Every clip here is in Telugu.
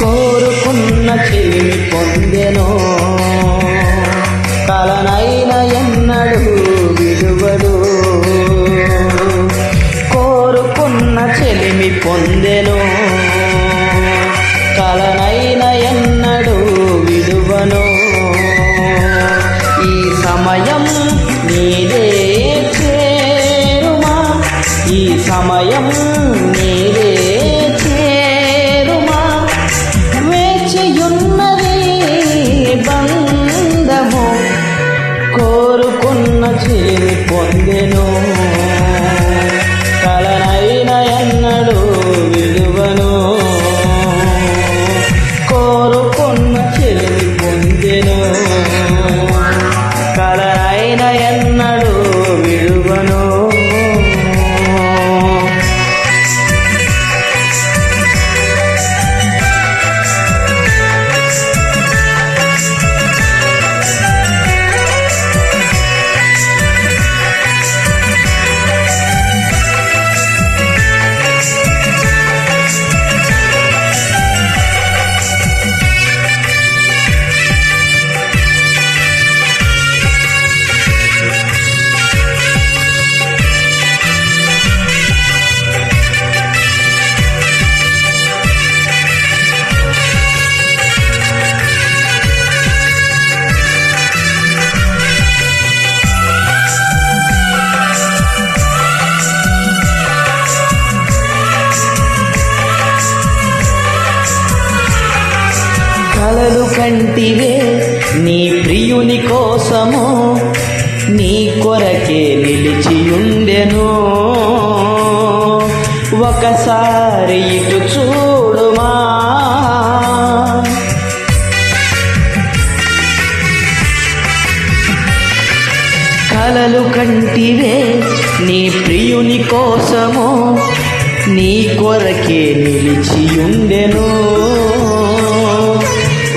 కోరుకున్న చెలిమి పొందెను కలనైన ఎన్నడు విలువడు కోరుకున్న చెలిమి పొందెను కలనైన ఎన్న సమయం నీదే చేరుమా? ఈ సమయం నీదే చేరుమా? వేచియున్నది బంధము కోరుకున్న చేరి పొందెను. కలనైన ఎన్నడు విడువను కోరుకున్న పొందెను. కలలు కంటివే నీ ప్రియుని కోసము నీ కొరకే నిలిచియుండెను ఒకసారి ఇటు చూడుమా. కలలు కంటివే నీ ప్రియుని కోసము నీ కొరకే నిలిచియుండెను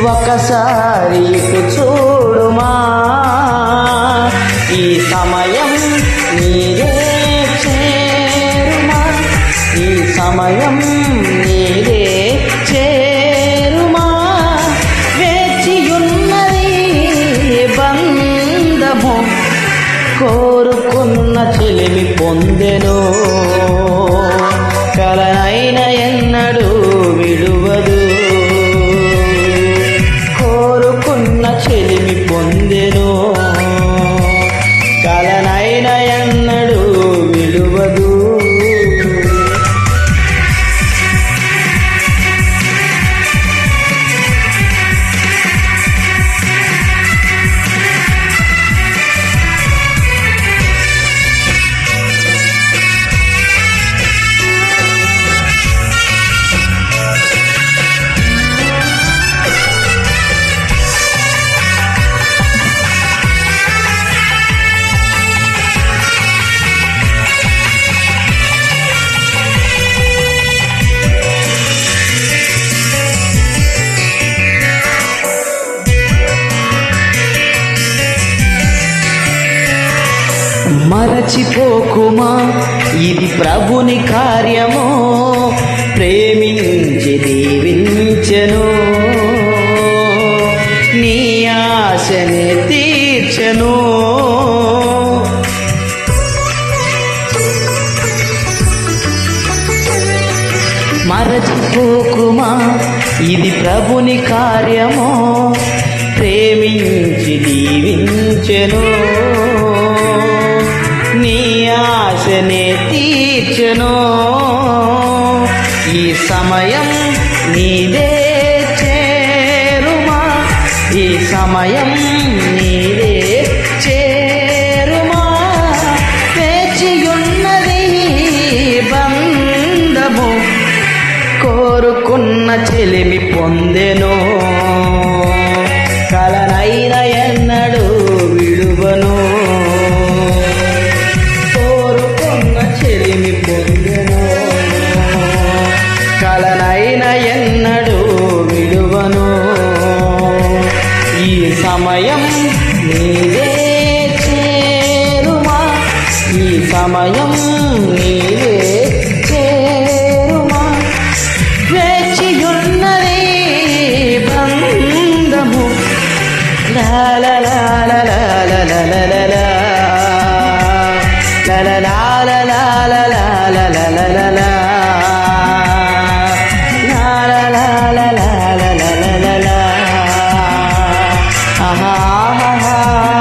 ఒకసారి ఇటు చూడుమా. ఈ సమయం నీదే చేరుమా. ఈ సమయం నీరే చేరుమా. వేచియున్నది బంధము కోరుకున్న చెలిమి పొందెను. కలన you. మరచిపోకుమా? ఇది ప్రభుని కార్యము? ప్రేమించి దీవించను. నీ ఆశని తీర్చను. మరచిపోకుమా? ఇది ప్రభుని కార్యము? ప్రేమించి దీవించను. ఆశనే తీర్చను. ఈ సమయం నీదే చేరుమా? ఈ సమయం నీదే చేరుమా? పేచియున్నది బంధము కోరుకున్న చెలిమి పొందెను. ఎన్నడైన ఎన్నడూ విలువను ఈ సమయం నీవే చేరుమా ఈ సమయం నీవే చేరుమా వేచియున్నది బంధము లాలలాలలాలలాలలా లాలలాలలాలలా ha ha ha